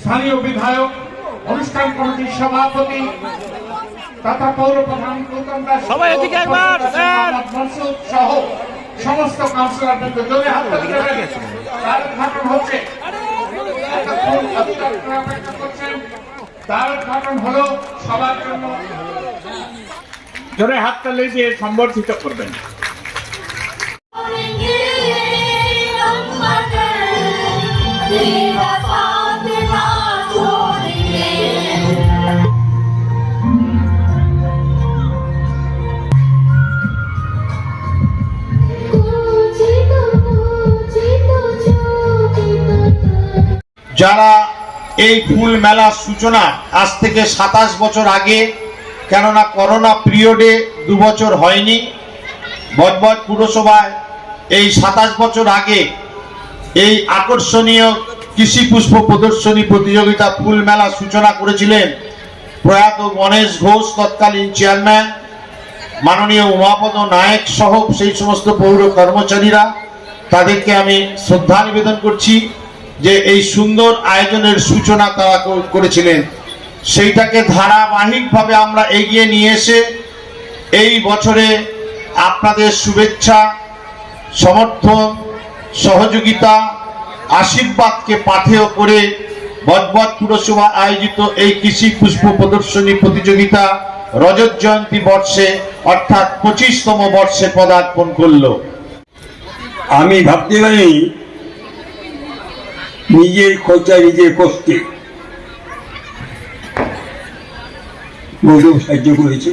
স্থানীয় বিধায়ক অনুষ্ঠান কমিটির সভাপতি তথা পৌর প্রধান সহ সমস্ত কাউন্সিলর তার হচ্ছে। তার উদ্ঘাটন হলো সবার জন্য। জোরে দিয়ে সম্বর্ধিত করবেন। যারা এই ফুল মেলার সূচনা আজ থেকে সাতাশ বছর আগে, কেননা করোনা পিরিয়ডে দু বছর হয়নি, বজবজ পুরসভায় এই সাতাশ বছর আগে এই আকর্ষণীয় কৃষি পুষ্প প্রদর্শনী প্রতিযোগিতা ফুল মেলা সূচনা করেছিলেন প্রয়াত গণেশ ঘোষ, তৎকালীন চেয়ারম্যান, মাননীয় উমাপদ নায়ক সহ সেই সমস্ত পৌর কর্মচারীরা। তাদেরকে আমি শ্রদ্ধা নিবেদন করছি যে এই সুন্দর আয়োজনের সূচনা তারা করেছিলেন। সেইটাকে ধারাবাহিকভাবে আমরা এগিয়ে নিয়ে এসে এই বছরে আপনাদের শুভেচ্ছা, সমর্থন সহযোগিতা, আশীর্বাদকে পাথেয় করে বজবজ পুরসভা আয়োজিত এই কৃষি পুষ্প প্রদর্শনী প্রতিযোগিতা রজত জয়ন্তী বর্ষে, অর্থাৎ পঁচিশতম বর্ষে পদার্পণ করল। আমি ভাবতে পারি নিজের খোঁচা নিজে করতে। সাহায্য করেছে।